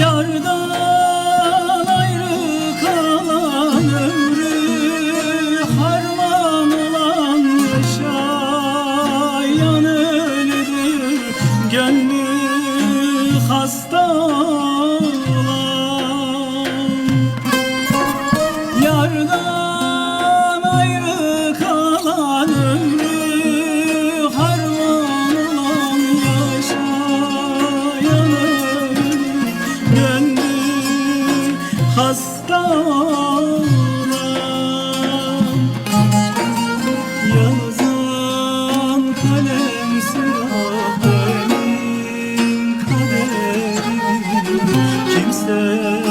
Yardan ayrı kalan ömrü Harman olan yaşayan ölüdür. Gönlü hasta olam Yazan kalem sıra benim kaderim Kimse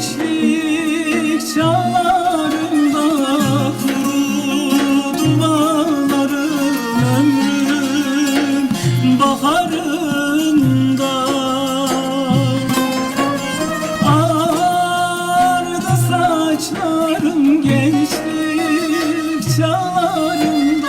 gençlik çağlarımda Kurudu bağlarım ömrüm baharında. Ağardı saçlarım gençlik çağlarımda